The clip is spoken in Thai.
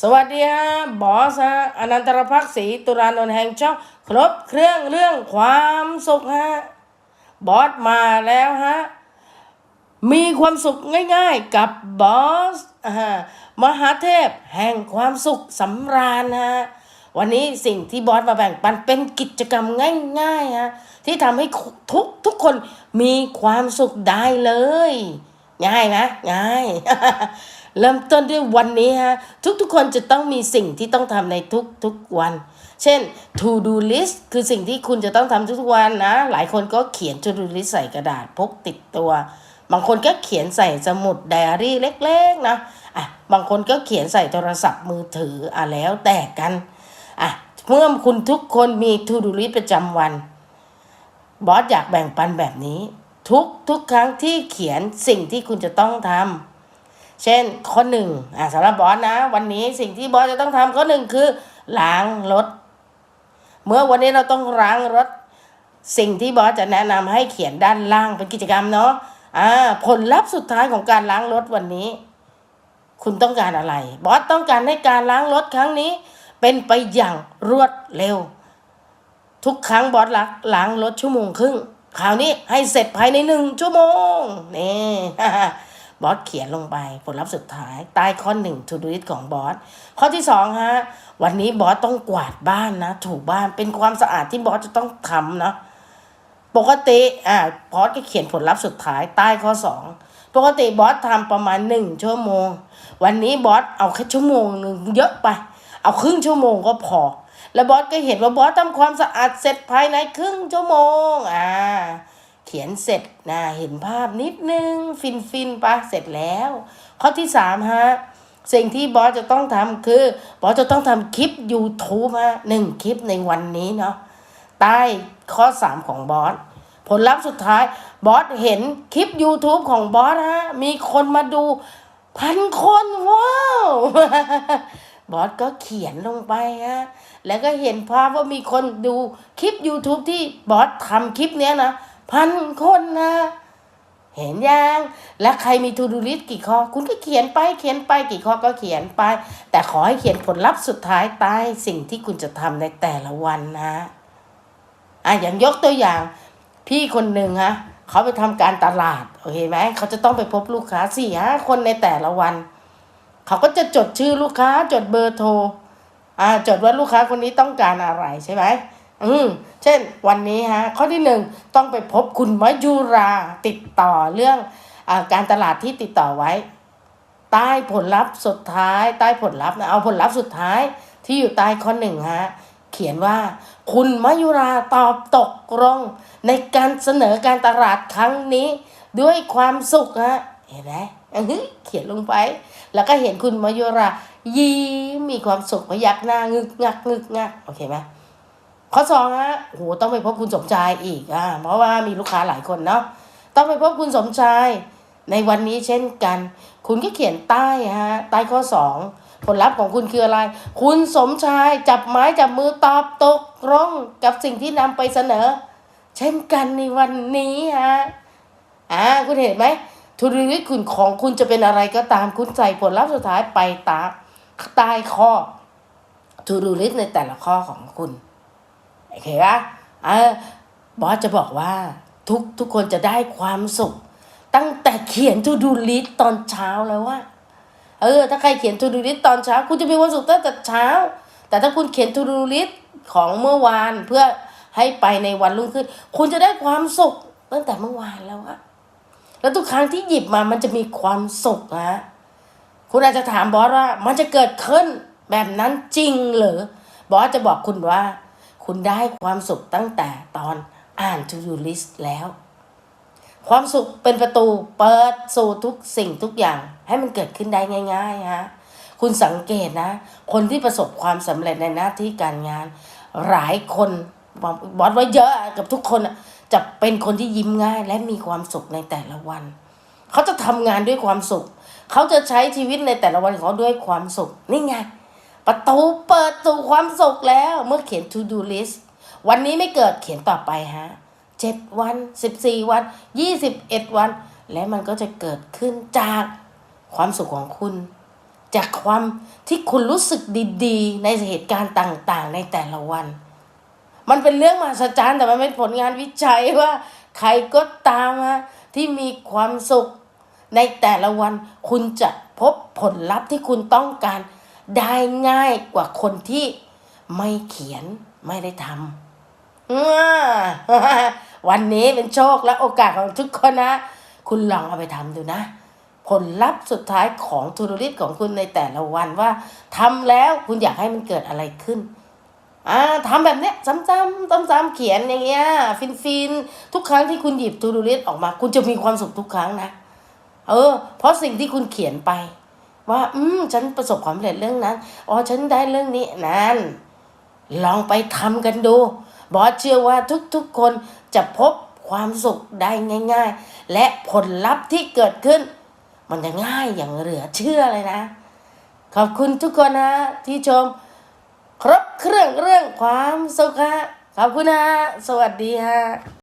สวัสดีฮะบอสฮะอนันตรพักศรีตุลานนท์แห่งช่องครบเครื่องเรื่องความสุขฮะบอสมาแล้วฮะมีความสุขง่ายๆกับบอสอ่ามหาเทพแห่งความสุขสำราญฮะวันนี้สิ่งที่บอสมาแบ่งปันเป็นกิจกรรมง่ายๆฮะที่ทำให้ทุกทุกคนมีความสุขได้เลย ง่ายนะง่าย เริ่มต้นด้วยวันนี้ฮะทุกๆคนจะต้องมีสิ่งที่ต้องทำในทุกๆวัน เช่น to do list คือสิ่งที่คุณจะต้องทำทุกๆวันนะ หลายคนก็เขียน to do list ใส่กระดาษพกติดตัว บางคนก็เขียนใส่สมุดไดอารี่เล็กๆนะอะบางคนก็เขียนใส่โทรศัพท์มือถืออะแล้วแต่กันอะเมื่อคุณทุกคนมี to do list ประจำวัน บอสอยากแบ่งปันแบบนี้ ทุกทุกครั้งที่เขียนสิ่งที่คุณจะต้องทำ เช่นข้อหนึ่งอะสำหรับบอสนะ วันนี้สิ่งที่บอสจะต้องทำข้อหนึ่งคือล้างรถ เมื่อวันนี้เราต้องล้างรถ สิ่งที่บอสจะแนะนำให้เขียนด้านล่างเป็นกิจกรรมเนาะอ่าผลลัพธ์สุดท้ายของการล้างรถวันนี้ คุณต้องการอะไร บอสต้องการให้การล้างรถครั้งนี้ เป็นไปอย่างรวดเร็ว ทุกครั้งบอสลักล้างรถชั่วโมงครึ่งคราวนี้ให้เสร็จภายในหนึ่งชั่วโมงนี่ บอสเขียนลงไปผลลัพธ์สุดท้ายใต้ข้อหนึ่ง to do list ของบอสข้อที่สองฮะวันนี้บอสต้องกวาดบ้านนะ ถูบ้านเป็นความสะอาดที่บอสจะต้องทำนะปกติอ่าบอสก็เขียนผลลัพธ์สุดท้ายใต้ข้อสองปกติบอสทำประมาณหนึ่งชั่วโมง วันนี้บอสเอาแค่ชั่วโมงหนึ่งเยอะไป เอาครึ่งชั่วโมงก็พอ แล้วบอสก็เห็นว่าบอสทำความสะอาดเสร็จภายในครึ่งชั่วโมงอ่า เขียนเสร็จนะเห็นภาพนิดนึง ฟินฟินปะเสร็จแล้ว ข้อที่สามฮะสิ่งที่บอสจะต้องทำคือบอสจะต้องทำคลิป YouTube ฮะหนึ่งคลิปในวันนี้เนาะใต้ข้อ 3 ของบอสผลลัพธ์สุดท้ายบอสเห็นคลิป YouTube ของบอสฮะมีคนมาดูพันคนว้าวบอสก็เขียนลงไปฮะแล้วก็เห็นภาพว่ามีคนดูคลิป YouTube ที่บอสทำคลิปเนี้ยนะ พันคนนะ เห็นยัง และใครมีทูดูลิสกี่ข้อ คุณก็เขียนไปเขียนไปกี่ข้อก็เขียนไป แต่ขอให้เขียนผลลัพธ์สุดท้ายใต้สิ่งที่คุณจะทำในแต่ละวันนะอะอย่างยกตัวอย่าง พี่คนหนึ่งฮะเขาไปทำการตลาดโอเคไหมเขาจะต้องไปพบลูกค้าสี่ห้าคนในแต่ละวัน เขาก็จะจดชื่อลูกค้าจดเบอร์โทรอ่าจดว่าลูกค้าคนนี้ต้องการอะไรใช่ไหม อืมเช่น วันนี้ฮะข้อที่หนึ่งต้องไปพบคุณมยุราติดต่อเรื่องอการตลาดที่ติดต่อไว้ ใต้ผลลัพธ์สุดท้าย ใต้ผลลัพธ์นะเอาผลลัพธ์สุดท้ายที่อยู่ใต้ข้อหนึ่งฮะเขียนว่า คุณมยุราตอบตกลงในการเสนอการตลาดครั้งนี้ ด้วยความสุขฮะเห็นไหมเขียนลงไป แล้วก็เห็นคุณมยุรายิ้มมีความสุขพยักหน้างึกงักงึกงักโอเคไหม ข้อสองฮะโหต้องไปพบคุณสมชายอีกอ่าเพราะว่ามีลูกค้าหลายคนเนาะต้องไปพบคุณสมชายในวันนี้เช่นกัน คุณก็เขียนใต้ฮะใต้ข้อสองผลลัพธ์ของคุณคืออะไร คุณสมชายจับไม้จับมือตอบตกลงกับสิ่งที่นำไปเสนอ เช่นกันในวันนี้ฮะอ่าคุณเห็นไหมทุนวิทคุณของคุณจะเป็นอะไรก็ตามคุณใส่ผลลัพธ์สุดท้ายไปตามใต้ข้อทูดูลิสในแต่ละข้อของคุณ โอเคปะเออบอสจะบอกว่าทุกทุกคนจะได้ความสุข ตั้งแต่เขียนทูดูลิสตอนเช้าแล้วว่าเออ ถ้าใครเขียนทูดูลิสตอนเช้า คุณจะมีความสุขตั้งแต่เช้า แต่ถ้าคุณเขียนทูดูลิสของเมื่อวานเพื่อให้ไปในวันรุ่งขึ้น คุณจะได้ความสุขตั้งแต่เมื่อวานแล้วอะแล้วทุกครั้งที่หยิบมามันจะมีความสุขนะคุณอาจจะถามบอสว่า มันจะเกิดขึ้นแบบนั้นจริงเหรอบอสจะบอกคุณว่า คุณได้ความสุขตั้งแต่ตอนอ่าน to do list แล้ว ความสุขเป็นประตูเปิดสู่ทุกสิ่งทุกอย่างให้มันเกิดขึ้นได้ง่ายๆฮะคุณสังเกตนะ คนที่ประสบความสำเร็จในหน้าที่การงาน หลายคนบอกบอสว่าเยอะกับทุกคนจะเป็นคนที่ยิ้มง่ายและมีความสุขในแต่ละวัน เขาจะทำงานด้วยความสุข เขาจะใช้ชีวิตในแต่ละวันของเขาด้วยความสุขนี่ไง ประตูเปิดสู่ความสุขแล้ว เมื่อเขียน to do list วันนี้ไม่เกิดเขียนต่อไปฮะเจ็ดวันสิบสี่วันยี่สิบเอ็ดวัน และมันก็จะเกิดขึ้นจากความสุขของคุณ จากความที่คุณรู้สึกดีๆ ในเหตุการณ์ต่างๆ ในแต่ละวัน มันเป็นเรื่องมหัศจรรย์แต่มันเป็นผลงานวิจัยว่า ใครก็ตามฮะที่มีความสุขในแต่ละวัน คุณจะพบผลลัพธ์ที่คุณต้องการ ได้ง่ายกว่าคนที่ไม่เขียนไม่ได้ทำวันนี้เป็นโชคและโอกาสของทุกคนนะ คุณลองเอาไปทำดูนะ ผลลัพธ์สุดท้ายของธุรกิจของคุณในแต่ละวันว่าทำแล้วคุณอยากให้มันเกิดอะไรขึ้นอ่าทำแบบเนี้ยซ้ำๆซ้ำๆเขียนอย่างเงี้ยฟินฟินๆทุกครั้งที่คุณหยิบทูดูลิสออกมา คุณจะมีความสุขทุกครั้งนะ เออ เพราะสิ่งที่คุณเขียนไป ว่า อืม ฉันประสบความสำเร็จเรื่องนั้น อ๋อ ฉันได้เรื่องนี้นั่นลองไปทำกันดู บอสเชื่อว่าทุกๆคนจะพบความสุขได้ง่าย ๆ และผลลัพธ์ที่เกิดขึ้น มันจะง่ายอย่างเหลือเชื่อเลยนะ ขอบคุณทุกคนนะ ที่ชม ครบเครื่องเรื่องความสุขฮะขอบคุณนะสวัสดีฮะ